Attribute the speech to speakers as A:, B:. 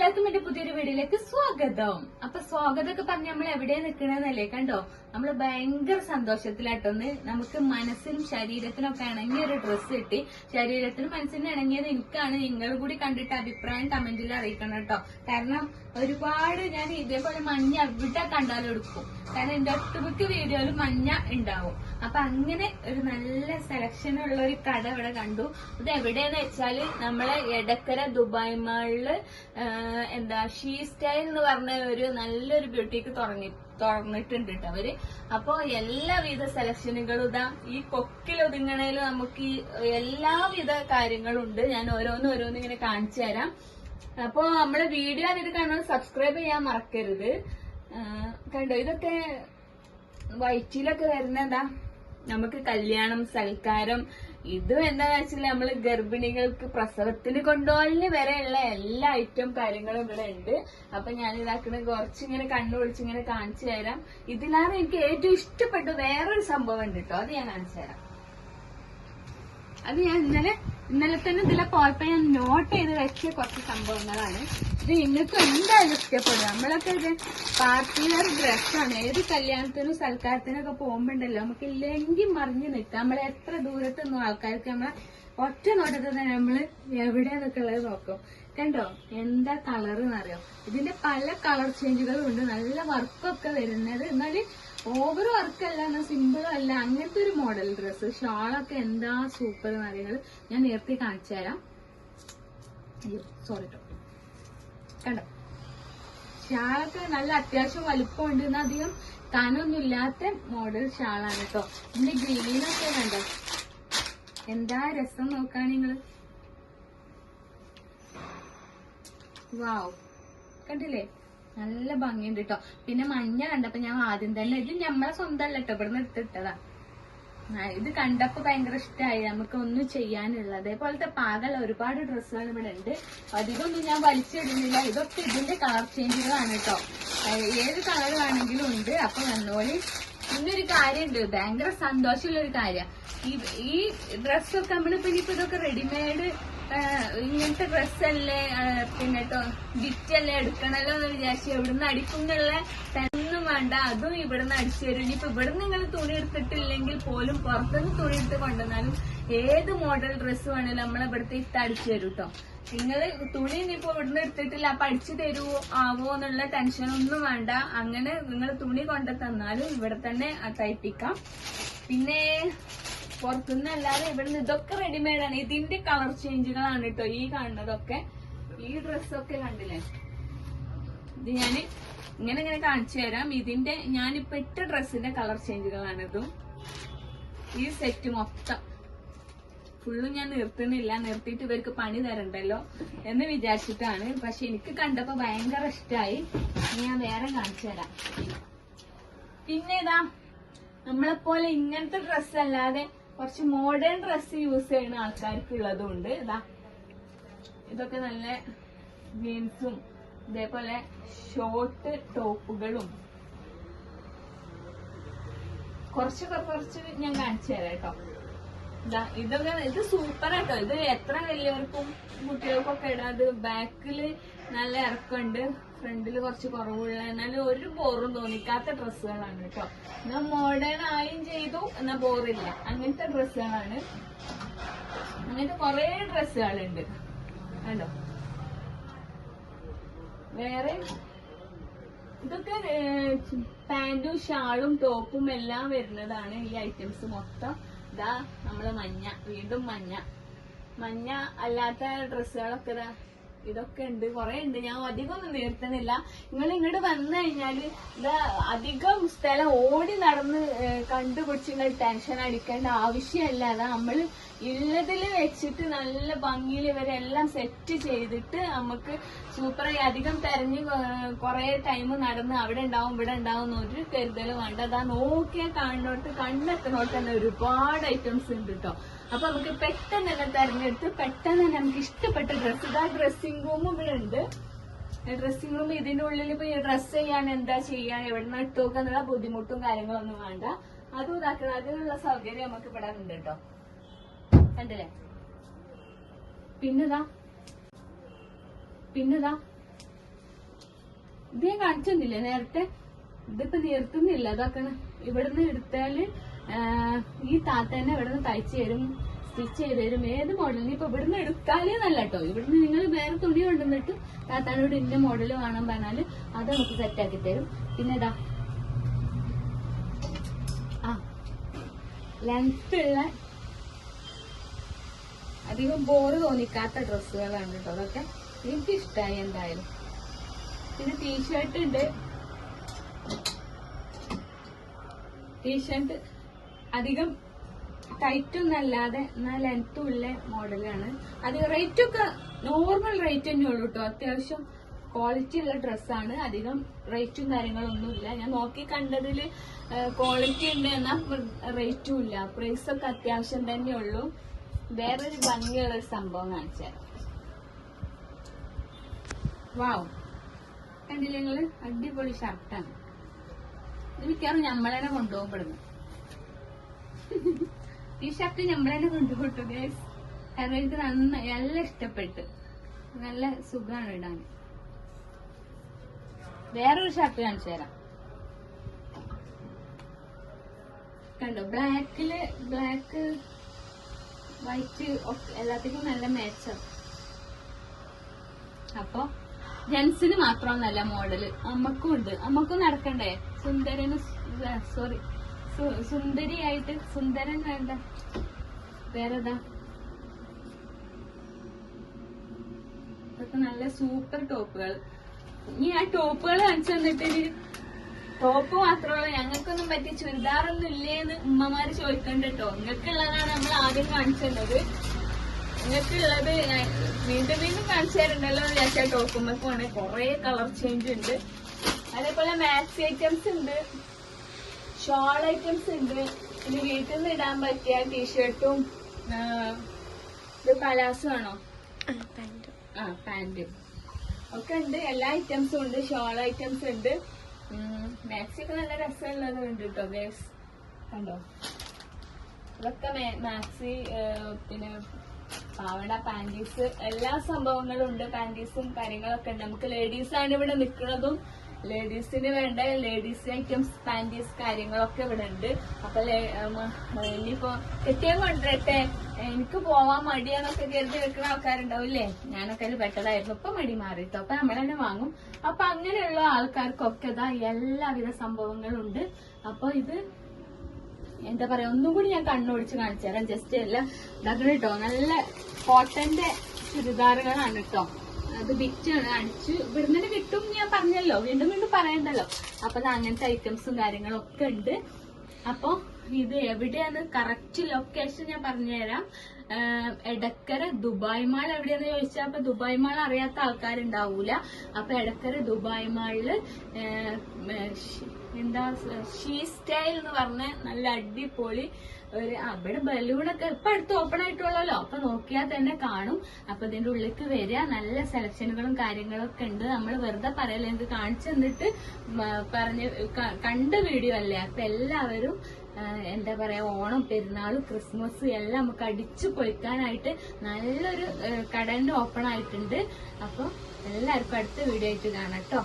A: എല്ലാവർക്കും എന്റെ പുതിയൊരു വീഡിയോയിലേക്ക് സ്വാഗതം. അപ്പൊ സ്വാഗതമൊക്കെ പറഞ്ഞ് നമ്മൾ എവിടെ നിൽക്കണെന്നല്ലേ കണ്ടോ? നമ്മൾ ഭയങ്കര സന്തോഷത്തിലാട്ടൊന്ന് നമുക്ക് മനസ്സിനും ശരീരത്തിനും ഒക്കെ ഇണങ്ങിയ ഒരു ഡ്രസ്സ് കിട്ടി. ശരീരത്തിനും മനസ്സിനും ഇണങ്ങിയത് എനിക്കാണ്. നിങ്ങൾ കൂടി കണ്ടിട്ട് അഭിപ്രായം കമന്റിൽ അറിയിക്കണം കേട്ടോ. കാരണം ഒരുപാട് ഞാൻ ഇതേപോലെ മഞ്ഞ എവിടെ കണ്ടാലും എടുക്കും. കാരണം എന്റെ ഒട്ടുമിക്ക വീഡിയോയിലും മഞ്ഞ ഉണ്ടാവും. അപ്പൊ അങ്ങനെ ഒരു നല്ല സെലക്ഷൻ ഉള്ള ഒരു കട ഇവിടെ കണ്ടു. അത് എവിടെയെന്ന് വെച്ചാൽ നമ്മളെ എടക്കര ദുബായ് മാളിൽ എന്താ ഷീ സ്റ്റൈൽ എന്ന് പറഞ്ഞ ഒരു നല്ലൊരു ബ്യൂട്ടിക്ക് തുടങ്ങി തുറന്നിട്ടുണ്ട് കേട്ടോ അവർ. അപ്പൊ എല്ലാവിധ സെലക്ഷനുകളും ഇതാ ഈ കൊക്കിൽ ഒതുങ്ങണേലും നമുക്ക് ഈ എല്ലാവിധ കാര്യങ്ങളും ഉണ്ട് ഞാൻ ഓരോന്ന് ഓരോന്ന് ഇങ്ങനെ കാണിച്ചു തരാം. അപ്പൊ നമ്മളെ വീഡിയോ ആദ്യം കാണാൻ സബ്സ്ക്രൈബ് ചെയ്യാൻ മറക്കരുത്. കണ്ടോ ഇതൊക്കെ വയറ്റിലൊക്കെ വരുന്നതാ നമുക്ക് കല്യാണം സൽക്കാരം ഇത് എന്താന്ന് വെച്ചാൽ നമ്മൾ ഗർഭിണികൾക്ക് പ്രസവത്തിന് കൊണ്ടുപോകലിന് വരെയുള്ള എല്ലാ ഐറ്റം കാര്യങ്ങളും ഇവിടെ ഉണ്ട്. അപ്പൊ ഞാൻ ഇതാക്കുന്ന കുറച്ചിങ്ങനെ കണ്ണു പിടിച്ചിങ്ങനെ കാണിച്ചു തരാം. ഇതിലാണ് എനിക്ക് ഏറ്റവും ഇഷ്ടപ്പെട്ട വേറൊരു സംഭവം ഉണ്ട് കേട്ടോ. അത് ഞാൻ കാണിച്ചു തരാം. അത് ഞാൻ ഇന്നലെ ഇന്നലെ തന്നെ ഇതിലെ പോയപ്പോ ഞാൻ നോട്ട് ചെയ്ത് വെച്ച കുറച്ച് സംഭവങ്ങളാണ്. ഇത് നിങ്ങൾക്ക് എന്തായാലും ഇഷ്ടപ്പെടും. നമ്മളൊക്കെ ഇത് പാർട്ടിയിലെ വെയർ ഡ്രസ്സാണ് ഏത് കല്യാണത്തിനും സൽക്കാരത്തിനൊക്കെ പോകുമ്പോണ്ടല്ലോ നമുക്ക് ഇല്ലെങ്കിൽ മറിഞ്ഞു നിൽക്കാം. നമ്മൾ എത്ര ദൂരത്തൊന്നും ആൾക്കാർക്ക് നമ്മളെ ഒറ്റ നോട്ടത്തിൽ തന്നെ നമ്മൾ എവിടെയാന്നൊക്കെ ഉള്ളത് നോക്കും. കണ്ടോ? എന്താ കളർ എന്നറിയോ ഇതിന്റെ പല കളർ ചേഞ്ചുകളും ഉണ്ട്. നല്ല വർക്കൊക്കെ വരുന്നത്. എന്നാൽ ഓവർ വർക്ക് അല്ല എന്നാൽ സിമ്പിളും അല്ല. അങ്ങനത്തെ ഒരു മോഡൽ ഡ്രസ്സ് ഷാളൊക്കെ എന്താ സൂപ്പർ എന്ന് പറയുന്നത് ഞാൻ നേരത്തെ കാണിച്ചു തരാം. അയ്യോ സോറി കേട്ടോ കണ്ടോ? ഷാളൊക്കെ നല്ല അത്യാവശ്യം വലുപ്പമുണ്ട്. എന്നാൽ അധികം കനൊന്നും ഇല്ലാത്ത മോഡൽ ഷാളാണ് കേട്ടോ ഇതിന്റെ ഗ്രീനൊക്കെ കണ്ടോ? എന്താ രസം നോക്കാൻ നിങ്ങൾ വാവ് കണ്ടില്ലേ? നല്ല ഭംഗിയുണ്ട് കേട്ടോ പിന്നെ മഞ്ഞ കണ്ടപ്പോ ഞാൻ ആദ്യം തന്നെ ഇത് നമ്മളെ സ്വന്തമല്ല കേട്ടോ ഇവിടുന്ന് എടുത്തിട്ടതാ. ആ, ഇത് കണ്ടപ്പോ ഭയങ്കര ഇഷ്ടമായി നമുക്ക് ഒന്നും ചെയ്യാനുള്ള അതേപോലത്തെ പാകല ഒരുപാട് ഡ്രസ്സുകൾ ഇവിടെ ഉണ്ട് അധികമൊന്നും ഞാൻ വലിച്ചിടുന്നില്ല. ഇതൊക്കെ ഇതിന്റെ കളർ ചേഞ്ചുകളാണ് കേട്ടോ ഏത് കളർ ആണെങ്കിലും ഉണ്ട്. അപ്പൊ വന്നോളി. ഇന്നൊരു കാര്യമുണ്ട് ഭയങ്കര സന്തോഷമുള്ള ഒരു കാര്യം. ഈ ഈ ഡ്രസ്സൊക്കെ നമ്മളിപ്പോ ഇനിയിപ്പോ ഇതൊക്കെ റെഡിമെയ്ഡ് ഇങ്ങനത്തെ ഡ്രസ്സല്ലേ പിന്നെ ഗിറ്റല്ലേ എടുക്കണല്ലോ എന്ന് വിചാരിച്ചു എവിടുന്ന് അടിക്കുന്നുള്ള ഒന്നും വേണ്ട. അതും ഇവിടുന്ന് അടിച്ചു തരും. ഇനിയിപ്പോ ഇവിടുന്ന് നിങ്ങൾ തുണി എടുത്തിട്ടില്ലെങ്കിൽ പോലും പുറത്തുനിന്ന് തുണി എടുത്ത് കൊണ്ടുവന്നാലും ഏത് മോഡൽ ഡ്രസ്സ് വേണേലും നമ്മളെ ഇവിടുത്തെ ഇട്ട് അടിച്ചു തരും കേട്ടോ നിങ്ങൾ തുണി ഇനിയിപ്പോ ഇവിടുന്ന് എടുത്തിട്ടില്ല. അപ്പൊ അടിച്ചു തരുവോ ആവോ എന്നുള്ള ടെൻഷൻ ഒന്നും വേണ്ട. അങ്ങനെ നിങ്ങൾ തുണി കൊണ്ടു തന്നാലും ഇവിടെ തന്നെ തയ്പ്പിക്കാം. പിന്നെ പുറത്തുനിന്ന് അല്ലാതെ ഇവിടുന്ന് ഇതൊക്കെ റെഡിമെയ്ഡ് ആണ്. ഇതിന്റെ കളർ ചേഞ്ചുകളാണ് കേട്ടോ ഈ കാണുന്നതൊക്കെ. ഈ ഡ്രസ്സൊക്കെ കണ്ടില്ലേ? ഇത് ഞാൻ ഇങ്ങനെ ഇങ്ങനെ കാണിച്ചു തരാം. ഇതിന്റെ ഞാനിപ്പോ ഇട്ട ഡ്രസ്സിന്റെ കളർ ചേഞ്ചുകളാണ് ഇതും. ഈ സെറ്റ് മൊത്തം. ഫുള്ളും ഞാൻ നിർത്തുന്നില്ല. നിർത്തിയിട്ട് ഇവർക്ക് പണി തരണ്ടല്ലോ എന്ന് വിചാരിച്ചിട്ടാണ്. പക്ഷെ എനിക്ക് കണ്ടപ്പോ ഭയങ്കര ഇഷ്ടമായി ഞാൻ വേറെ കാണിച്ചു തരാം. പിന്നെ ഇതാ നമ്മളെപ്പോലെ ഇങ്ങനത്തെ ഡ്രസ്സ് അല്ലാതെ കുറച്ച് മോഡേൺ ഡ്രസ്സ് യൂസ് ചെയ്യുന്ന ആൾക്കാർക്ക് ഉള്ളതുകൊണ്ട് ഇതാ ഇതൊക്കെ നല്ല ജീൻസും ഇതേപോലെ ഷോർട്ട് ടോപ്പുകളും. കുറച്ചൊക്കെ കുറച്ച് ഞാൻ കാണിച്ചു തരാം കേട്ടോ. ഇതാ ഇതൊക്കെ ഇത് സൂപ്പർ ആട്ടോ. ഇത് എത്ര വലിയവർക്കും കുട്ടികൾക്കൊക്കെ ഇടാം. അത് ബാക്കിൽ നല്ല ഇറക്കമുണ്ട്. ഫ്രണ്ടിൽ കുറച്ച് കുറവുള്ള എന്നാലും ഒരു ബോറും തോന്നിക്കാത്ത ഡ്രസ്സുകളാണ് കേട്ടോ. എന്നാ മോഡേൺ ആയും ചെയ്തു എന്നാ ബോറില്ല. അങ്ങനത്തെ ഡ്രസ്സുകളാണ്. അങ്ങനത്തെ കൊറേ ഡ്രസ്സുകളുണ്ട്. ഹലോ വേറെ ഇതൊക്കെ പാന്റും ഷാളും ടോപ്പും എല്ലാം വരുന്നതാണ് ഈ ഐറ്റംസ് മൊത്തം. ഇതാ നമ്മൾ മഞ്ഞ വീണ്ടും മഞ്ഞ. മഞ്ഞ അല്ലാത്ത ഡ്രസ്സുകളൊക്കെ ഇതാ. ഇതൊക്കെ ഉണ്ട് കുറെ ഉണ്ട്. ഞാൻ അധികം ഒന്നും നിർത്തുന്നില്ല. നിങ്ങൾ ഇങ്ങോട്ട് വന്നു കഴിഞ്ഞാൽ ഇതാ അധികം സ്ഥലം ഓടി നടന്ന് കണ്ടുപിടിച്ച് നിങ്ങൾ ടെൻഷൻ അടിക്കേണ്ട ആവശ്യമല്ല. അതാ നമ്മൾ ഉള്ളതിൽ വെച്ചിട്ട് നല്ല ഭംഗിയിൽ ഇവരെല്ലാം സെറ്റ് ചെയ്തിട്ട് നമുക്ക് സൂപ്പറായി അധികം തെരഞ്ഞ് കുറെ ടൈം നടന്ന് അവിടെ ഉണ്ടാവും ഇവിടെ ഉണ്ടാവും ഒരു കരുതലും വേണ്ട. അതാ നോക്കിയാൽ കാണുന്നോട്ട് കണ്ണെത്തുന്നോട്ട് തന്നെ ഒരുപാട് ഐറ്റംസ് ഉണ്ട് കേട്ടോ അപ്പൊ നമുക്ക് പെട്ടെന്ന് തന്നെ തെരഞ്ഞെടുത്ത് പെട്ടെന്ന് തന്നെ നമുക്ക് ഇഷ്ടപ്പെട്ട ഡ്രസ്സ് ഇതാ ഡ്രസ്സിംഗ് റൂമും ഇവിടെ ഉണ്ട് ഡ്രസ്സിംഗ് റൂം ഇതിന്റെ ഉള്ളിൽ ഇപ്പൊ ഡ്രസ് ചെയ്യാൻ എന്താ ചെയ്യാൻ എവിടെ ഇട്ട് എന്നുള്ള ബുദ്ധിമുട്ടും കാര്യങ്ങളൊന്നും വേണ്ട. അതും ഇതാക്കണം. അതിനുള്ള സൗകര്യം നമുക്ക് ഇവിടെ ഉണ്ട് കേട്ടോ. കണ്ടില്ലേ? പിന്നെതാ? പിന്നെതാ? ഇതേ കാണിച്ചൊന്നില്ലേ നേരത്തെ? ഇതിപ്പോ നിർത്തുന്നില്ല. അതൊക്കെ ഇവിടുന്ന് എടുത്താൽ ഈ താത്തേനെ ഇവിടുന്ന് തയ്ച്ചു തരും സ്റ്റിച്ച് ചെയ്ത് തരും ഏത് മോഡലിന് ഇപ്പൊ ഇവിടുന്ന് എടുക്കാലേ നല്ല കേട്ടോ ഇവിടുന്ന് നിങ്ങൾ വേറെ തുണി കൊണ്ടുവന്നിട്ട് താത്താനോട് ഇന്ന മോഡൽ വേണം പറഞ്ഞാൽ അത് നമുക്ക് സെറ്റ് ആക്കി തരും. പിന്നെ ഇതാ ആ ലെങ്ത് ഉള്ള അധികം ബോറ് തോന്നിക്കാത്ത ഡ്രസ്സുകളാണ് കേട്ടോ അതൊക്കെ. എനിക്ക് ഇഷ്ടമായി എന്തായാലും. പിന്നെ ടീഷർട്ട് ഉണ്ട്. ടീഷർട്ട് അധികം ടൈറ്റൊന്നും അല്ലാതെ ലെങ്ത്തും ഉള്ള മോഡലാണ് അത് റേറ്റ് ഒക്കെ നോർമൽ റേറ്റ് തന്നെ ഉള്ളൂ കേട്ടോ അത്യാവശ്യം ക്വാളിറ്റി ഉള്ള ഡ്രസ്സാണ് അധികം റേറ്റും കാര്യങ്ങളൊന്നുമില്ല ഞാൻ നോക്കി കണ്ടതിൽ ക്വാളിറ്റി ഉണ്ട് എന്നാൽ റേറ്റും ഇല്ല. പ്രൈസ് ഒക്കെ അത്യാവശ്യം തന്നെ ഉള്ളൂ. വേറൊരു ഭംഗിയുള്ള ഒരു സംഭവം കാണിച്ചാൽ വാവ് കണ്ടില്ലേ അടിപൊളി ഷർട്ടാണ് ഇത് മിക്കവാറും ഞമ്മളെന്നെ കൊണ്ടുപോകപ്പെടുന്നു ഈ ഷർട്ട് ഞമ്മളെന്നെ കൊണ്ടുപോട്ടു ഗൈസ് കാരണം എനിക്ക് നന്നായി നല്ല ഇഷ്ടപ്പെട്ട്. നല്ല സുഖമാണ് ഇടാൻ. വേറൊരു ഷർട്ട് കാണിച്ചു തരാം. കണ്ടോ? ബ്ലാക്കിൽ ബ്ലാക്ക് വൈറ്റ് ഒക്കെ എല്ലാത്തിനും നല്ല മാച്ചാണ് അപ്പൊ ജെൻസിന് നല്ല മോഡൽ അമ്മക്കും ഉണ്ട് അമ്മക്കും നടക്കണ്ടേ? സുന്ദരന് സോറി സുന്ദരിയായിട്ട് സുന്ദരൻ വേണ്ട. വേറെതാ? നല്ല സൂപ്പർ ടോപ്പുകൾ. ഇനി ആ ടോപ്പുകൾ കാണിച്ചു തന്നിട്ട് ടോപ്പ് മാത്രമല്ല ഞങ്ങൾക്കൊന്നും പറ്റിയ ചുരിദാറൊന്നും ഇല്ലേന്ന് ഉമ്മമാര് ചോദിക്കണ്ട കേട്ടോ. നിങ്ങൾക്കുള്ളതാണ് നമ്മൾ ആദ്യം കാണിച്ചു തന്നത്. നിങ്ങൾക്കുള്ളത് വീണ്ടും വീണ്ടും കാണിച്ചു തരണ്ടല്ലോ എന്ന് വിചാരിച്ചാൽ കുറെ കളർ ചേഞ്ച് ഉണ്ട്. അതേപോലെ മാക്സി ഐറ്റംസ് ഉണ്ട്. ഷോൾ ഐറ്റംസ് ഉണ്ട്. പിന്നെ വീട്ടിൽ നിന്ന് ഇടാൻ പറ്റിയ ടീഷർട്ടും ഇത് പലാസോ ആണോ? ആ പാന്റും ഒക്കെ ഉണ്ട്. എല്ലാ ഐറ്റംസും ഉണ്ട്. ഷോൾ ഐറ്റംസ് ഉണ്ട്. മാക്സി ഒക്കെ നല്ല രസമുള്ളത് ഉണ്ട് കേട്ടോ ഗേസ് കണ്ടോ? ഇതൊക്കെ മാക്സി പിന്നെ പാവട പാന്റീസ് എല്ലാ സംഭവങ്ങളും ഉണ്ട്. പാന്റീസും കാര്യങ്ങളൊക്കെ ഉണ്ട്. നമുക്ക് ലേഡീസാണ് ഇവിടെ നിൽക്കുന്നതും. ലേഡീസിന് വേണ്ട ലേഡീസ് ഐറ്റംസ് പാന്റീസ് കാര്യങ്ങളൊക്കെ ഇവിടെ ഉണ്ട്. അപ്പൊ ഇനിയിപ്പോ കെട്ടിയാൻ കൊണ്ടുവരട്ടെ. എനിക്ക് പോവാൻ മടിയാന്നൊക്കെ കരുതി വെക്കുന്ന ആൾക്കാരുണ്ടാവില്ലേ ഞാനൊക്കെ അതിൽ പെട്ടതായിരുന്നു. ഇപ്പൊ മടി മാറിയിട്ടോ അപ്പൊ നമ്മൾ തന്നെ വാങ്ങും. അപ്പൊ അങ്ങനെയുള്ള ആൾക്കാർക്കൊക്കെ ഇതാ എല്ലാവിധ സംഭവങ്ങളും ഉണ്ട് അപ്പൊ ഇത് എന്താ പറയാ ഒന്നും കൂടി ഞാൻ കണ്ണോടിച്ച് കാണിച്ചു തരാം. ജസ്റ്റ് എല്ലാം ഇതാക്കണം കേട്ടോ നല്ല കോട്ടന്റെ ചുരിദാറുകളാണ് കേട്ടോ. അത് ബിറ്റാണ് അടിച്ച് ഇവിടുന്ന് കിട്ടും ഞാൻ പറഞ്ഞല്ലോ. വീണ്ടും വീണ്ടും പറയണ്ടല്ലോ. അപ്പൊ അങ്ങനത്തെ ഐറ്റംസും കാര്യങ്ങളും ഒക്കെ ഉണ്ട്. അപ്പൊ ഇത് എവിടെയാണ്? കറക്റ്റ് ലൊക്കേഷൻ ഞാൻ പറഞ്ഞുതരാം. എടക്കര ദുബായ് മാൾ എവിടെയാന്ന് ചോദിച്ചാൽ അപ്പൊ ദുബായ് മാൾ അറിയാത്ത ആൾക്കാരുണ്ടാവൂല. അപ്പൊ എടക്കര ദുബായ് മാളിൽ എന്താ ഷീ സ്റ്റൈൽ എന്ന് പറഞ്ഞ നല്ല അടിപൊളി ഒരു അവിടെ ബലൂണൊക്കെ ഇപ്പൊ അടുത്ത് ഓപ്പൺ ആയിട്ടുള്ളല്ലോ. അപ്പൊ നോക്കിയാൽ തന്നെ കാണും. അപ്പൊ ഇതിന്റെ ഉള്ളിലേക്ക് വരിക. നല്ല സെലക്ഷനുകളും കാര്യങ്ങളൊക്കെ ഉണ്ട്. നമ്മൾ വെറുതെ പറയല എനിക്ക് കാണിച്ചു തന്നിട്ട് പറഞ്ഞ് കണ്ട വീഡിയോ അല്ലേ? അപ്പൊ എല്ലാവരും എന്താ പറയാ ഓണം പെരുന്നാളും ക്രിസ്മസ് എല്ലാം നമുക്ക് അടിച്ചു പൊളിക്കാനായിട്ട് നല്ലൊരു കടന്റെ ഓപ്പൺ ആയിട്ടുണ്ട്. അപ്പൊ എല്ലാവർക്കും അടുത്ത വീഡിയോ ആയിട്ട് കാണാം കേട്ടോ.